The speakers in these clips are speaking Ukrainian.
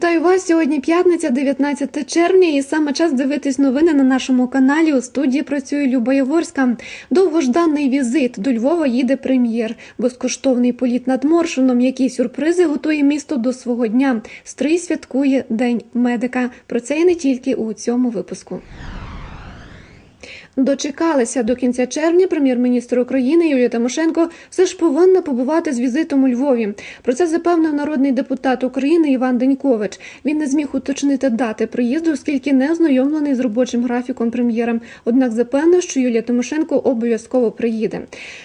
Вітаю вас сьогодні. П'ятниця, 19 червня, і саме час дивитись новини на нашому каналі. У студії працює Люба Яворська. Довгожданий візит до Львова їде прем'єр. Безкоштовний політ над Моршином. Які сюрпризи готує місто до свого дня. Стрий святкує День медика. Про це і не тільки у цьому випуску. Дочекалися до кінця червня. Прем'єр-міністр України Юлія Тимошенко все ж повинна побувати з візитом у Львові. Про це запевнив народний депутат України Іван Денькович. Він не зміг уточнити дати приїзду, оскільки не ознайомлений з робочим графіком прем'єра. Однак запевнив, що Юлія Тимошенко обов'язково приїде.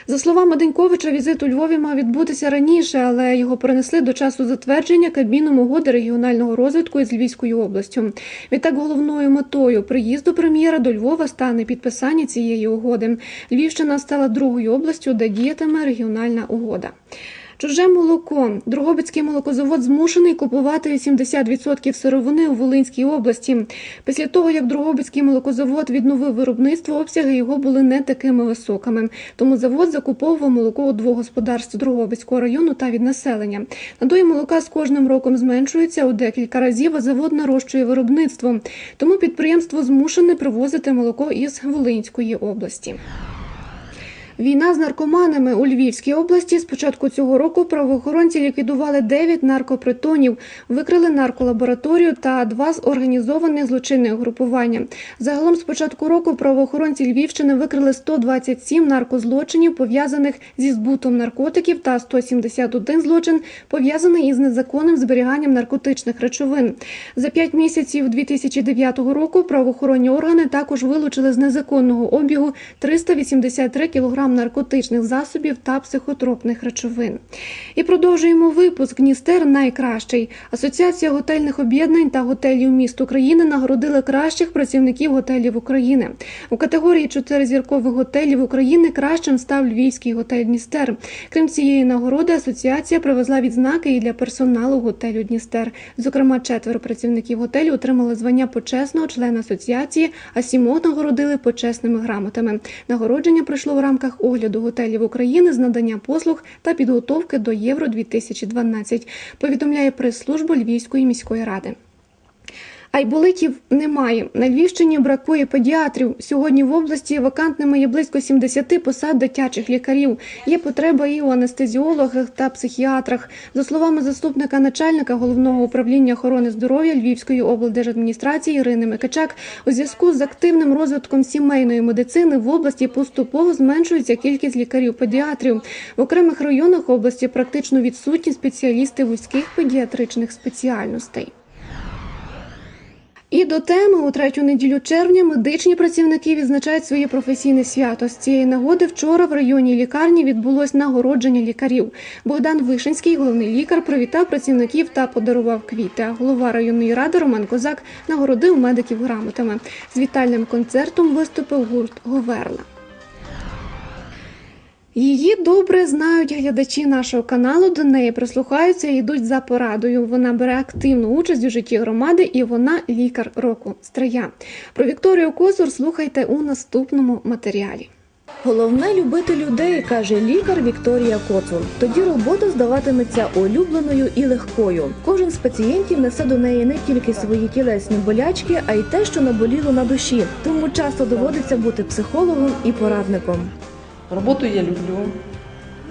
За словами Деньковича, візит у Львові мав відбутися раніше, але його перенесли до часу затвердження Кабміном угоди регіонального розвитку із Львівською областю. Відтак головною метою приїзду прем'єра до Львова стане підписання цієї угоди. Львівщина стала другою областю, де діятиме регіональна угода. Чуже молоко. Другобицький молокозавод змушений купувати 80% сировини у Волинській області. Після того, як Другобицький молокозавод відновив виробництво, обсяги його були не такими високими. Тому завод закуповував молоко у двох господарств Другобицького району та від населення. Надої молока з кожним роком зменшується у декілька разів, а завод нарощує виробництво. Тому підприємство змушене привозити молоко із Волинської області. Війна з наркоманами у Львівській області з початку цього року правоохоронці ліквідували 9 наркопритонів, викрили нарколабораторію та два з організованих злочинних групування. Загалом з початку року правоохоронці Львівщини викрили 127 наркозлочинів, пов'язаних зі збутом наркотиків, та 171 злочин пов'язаний із незаконним зберіганням наркотичних речовин. За 5 місяців 2009 року правоохоронні органи також вилучили з незаконного обігу 383 кг наркотичних засобів та психотропних речовин. І продовжуємо випуск. Дністер найкращий. Асоціація готельних об'єднань та готелів міст України нагородили кращих працівників готелів України. У категорії чотиризіркових готелів України кращим став Львівський готель Дністер. Крім цієї нагороди, асоціація привезла відзнаки і для персоналу готелю Дністер. Зокрема, четверо працівників готелю отримали звання почесного члена асоціації, а сімох нагородили почесними грамотами. Нагородження пройшло в рамках огляду готелів України з надання послуг та підготовки до Євро 2012 повідомляє прес-служба Львівської міської ради. Айболитів немає. На Львівщині бракує педіатрів. Сьогодні в області вакантними є близько 70 посад дитячих лікарів. Є потреба і у анестезіологах та психіатрах. За словами заступника начальника головного управління охорони здоров'я Львівської облдержадміністрації Ірини Микичак, у зв'язку з активним розвитком сімейної медицини в області поступово зменшується кількість лікарів-педіатрів. В окремих районах області практично відсутні спеціалісти вузьких педіатричних спеціальностей. І до теми у третю неділю червня медичні працівники відзначають своє професійне свято. З цієї нагоди вчора в районній лікарні відбулось нагородження лікарів. Богдан Вишинський, головний лікар, привітав працівників та подарував квіти. А голова районної ради Роман Козак нагородив медиків грамотами. З вітальним концертом виступив гурт Говерла. Її добре знають глядачі нашого каналу. До неї прислухаються і йдуть за порадою. Вона бере активну участь у житті громади, і вона лікар року Стрия. Про Вікторію Козур слухайте у наступному матеріалі. Головне любити людей, каже лікар Вікторія Коцур. Тоді робота здаватиметься улюбленою і легкою. Кожен з пацієнтів несе до неї не тільки свої тілесні болячки, а й те, що наболіло на душі. Тому часто доводиться бути психологом і порадником. Роботу я люблю,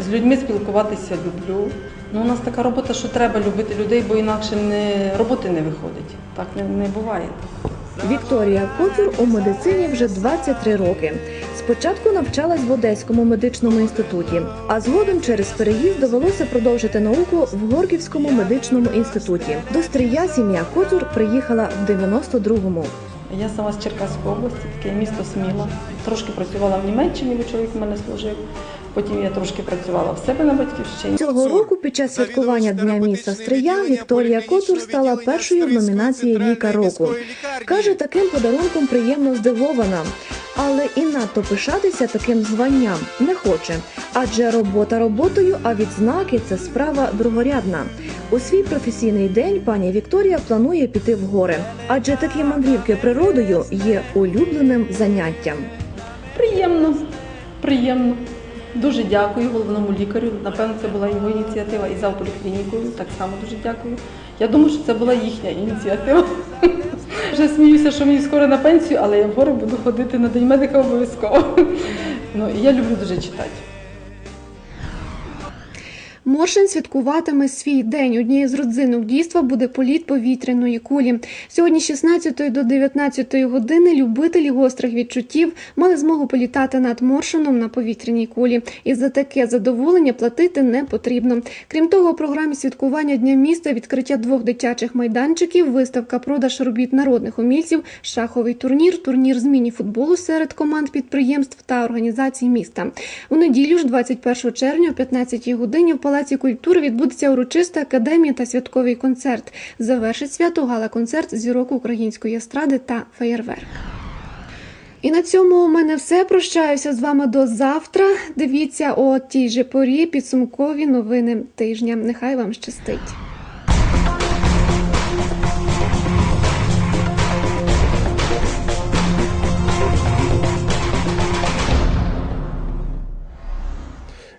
з людьми спілкуватися люблю. Ну, у нас така робота, що треба любити людей, бо інакше не, роботи не виходить. Так не, не буває. Вікторія Коцур у медицині вже 23 роки. Спочатку навчалась в Одеському медичному інституті, а згодом через переїзд довелося продовжити науку в Горківському медичному інституті. До Стрия сім'я Коцур приїхала в 92-му. Я сама з Черкаської області, таке місто Сміла. Трошки працювала в Німеччині, бо чоловік в мене служив. Потім я трошки працювала в себе на батьківщині. Цього року під час святкування дня міста Стрия Вікторія Коцур стала першою в номінації Лікар року. Каже, таким подарунком приємно здивована, але і надто пишатися таким званням не хоче. Адже робота роботою, а відзнаки це справа другорядна. У свій професійний день пані Вікторія планує піти в гори, адже такі мандрівки природою є улюбленим заняттям. Приємно, приємно. Дуже дякую головному лікарю. Напевно, це була його ініціатива і завполіклінікою. Так само дуже дякую. Я думаю, що це була їхня ініціатива. Вже сміюся, що мені скоро на пенсію, але я вгору буду ходити на день медика обов'язково. Ну, я люблю дуже читати. Моршин святкуватиме свій день. Однією з родзинок дійства буде політ повітряної кулі. Сьогодні з 16 до 19 години любителі гострих відчуттів мали змогу політати над Моршином на повітряній кулі. І за таке задоволення платити не потрібно. Крім того, у програмі святкування дня міста відкриття двох дитячих майданчиків, виставка продаж робіт народних умільців, шаховий турнір, турнір з міні-футболу серед команд підприємств та організацій міста. У неділю ж 21 червня о 15 годині в Палаці культури відбудеться урочиста академія та святковий концерт. Завершить свято гала-концерт зірок української естради та феєрверк. І на цьому у мене все. Прощаюся з вами до завтра. Дивіться о тій же порі підсумкові новини тижня. Нехай вам щастить.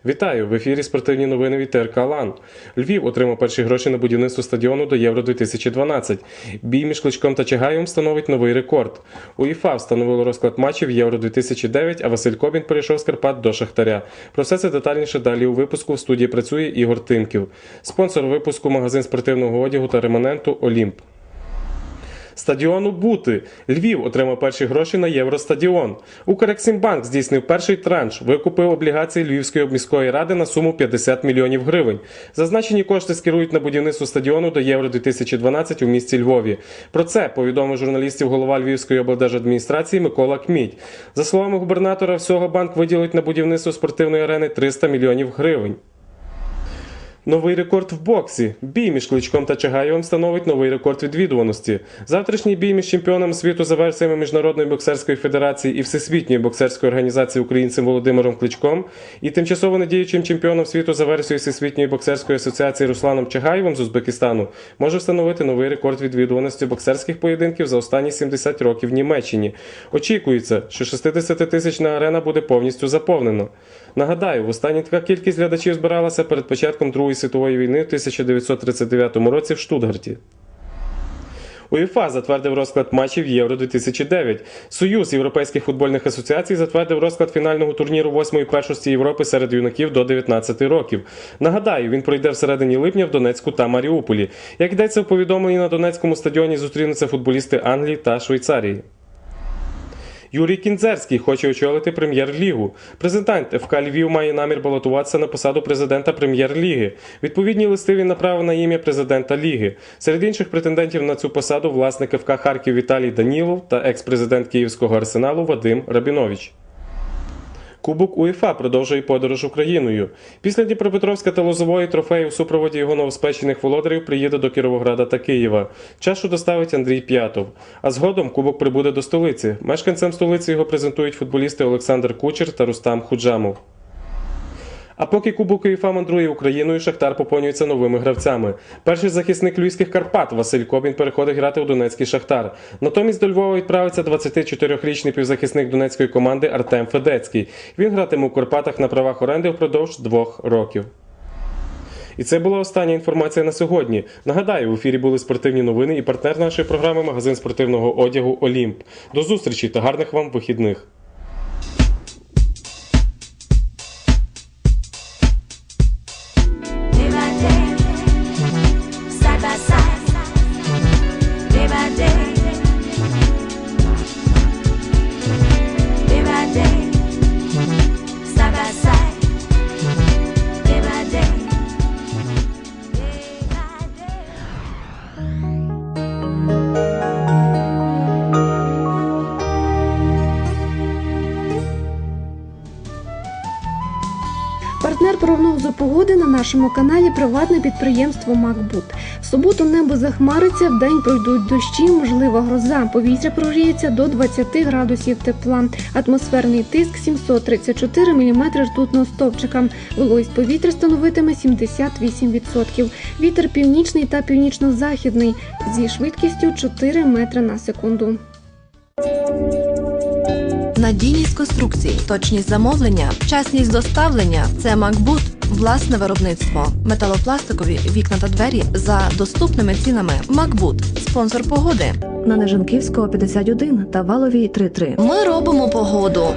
Вітаю! В ефірі спортивні новини від ТРК Лан. Львів отримав перші гроші на будівництво стадіону до Євро 2012. Бій між Кличком та Чагаєм встановить новий рекорд. УЄФА встановило розклад матчів Євро 2009, а Василь Кобін перейшов з Карпат до Шахтаря. Про все це детальніше далі у випуску. В студії працює Ігор Тимків. Спонсор випуску магазин спортивного одягу та реманенту Олімп. Стадіону бути. Львів отримав перші гроші на Євростадіон. Укрексімбанк здійснив перший транш, викупив облігації Львівської міської ради на суму 50 мільйонів гривень. Зазначені кошти скерують на будівництво стадіону до Євро 2012 у місті Львові. Про це повідомив журналістів голова Львівської облдержадміністрації Микола Кмідь. За словами губернатора, всього банк виділить на будівництво спортивної арени 300 мільйонів гривень. Новий рекорд в боксі. Бій між Кличком та Чагаєвим становить новий рекорд відвідуваності. Завтрашній бій між чемпіоном світу за версіями Міжнародної боксерської федерації і Всесвітньої боксерської організації українцем Володимиром Кличком і тимчасово недіючим чемпіоном світу за версією Всесвітньої боксерської асоціації Русланом Чагаєвим з Узбекистану може встановити новий рекорд відвідуваності боксерських поєдинків за останні 70 років в Німеччині. Очікується, що 60-тисячна арена буде повністю заповнена. Нагадаю, в останній така кількість глядачів збиралася перед початком Другої світової війни в 1939 році в Штутгарті. УЄФА затвердив розклад матчів Євро 2009. Союз європейських футбольних асоціацій затвердив розклад фінального турніру восьмої першості Європи серед юнаків до 19 років. Нагадаю, він пройде в середині липня в Донецьку та Маріуполі. Як йдеться в повідомленні на Донецькому стадіоні, зустрінуться футболісти Англії та Швейцарії. Юрій Кінзерський хоче очолити прем'єр-лігу. Президент ФК Львів має намір балотуватися на посаду президента прем'єр-ліги. Відповідні листи він направив на ім'я президента ліги. Серед інших претендентів на цю посаду власник ФК Харків Віталій Данілов та екс-президент Київського арсеналу Вадим Рабінович. Кубок УЄФА продовжує подорож Україною. Після Дніпропетровська та Лозової трофеї у супроводі його новоспечених володарів приїде до Кіровограда та Києва. Чашу доставить Андрій П'ятов. А згодом кубок прибуде до столиці. Мешканцям столиці його презентують футболісти Олександр Кучер та Рустам Худжамов. А поки Кубок УЄФА мандрує Україною, Шахтар поповнюється новими гравцями. Перший захисник львівських Карпат Василь Кобін переходить грати у Донецький Шахтар. Натомість до Львова відправиться 24-річний півзахисник донецької команди Артем Федецький. Він гратиме у Карпатах на правах оренди впродовж двох років. І це була остання інформація на сьогодні. Нагадаю, в ефірі були спортивні новини і партнер нашої програми магазин спортивного одягу Олімп. До зустрічі та гарних вам вихідних. Нашому каналі приватне підприємство Макбут. В суботу небо захмариться, в день пройдуть дощі, можлива гроза. Повітря прогріється до 20 градусів тепла. Атмосферний тиск 734 мм ртутного стовпчика. Вологість повітря становитиме 78%. Вітер північний та північно-західний зі швидкістю 4 метри на секунду. Надійність конструкцій, точність замовлення, вчасність доставлення це Макбут. Власне виробництво, металопластикові вікна та двері за доступними цінами. Макбут спонсор погоди. На Нежанківського 51 та Валовій 33. Ми робимо погоду.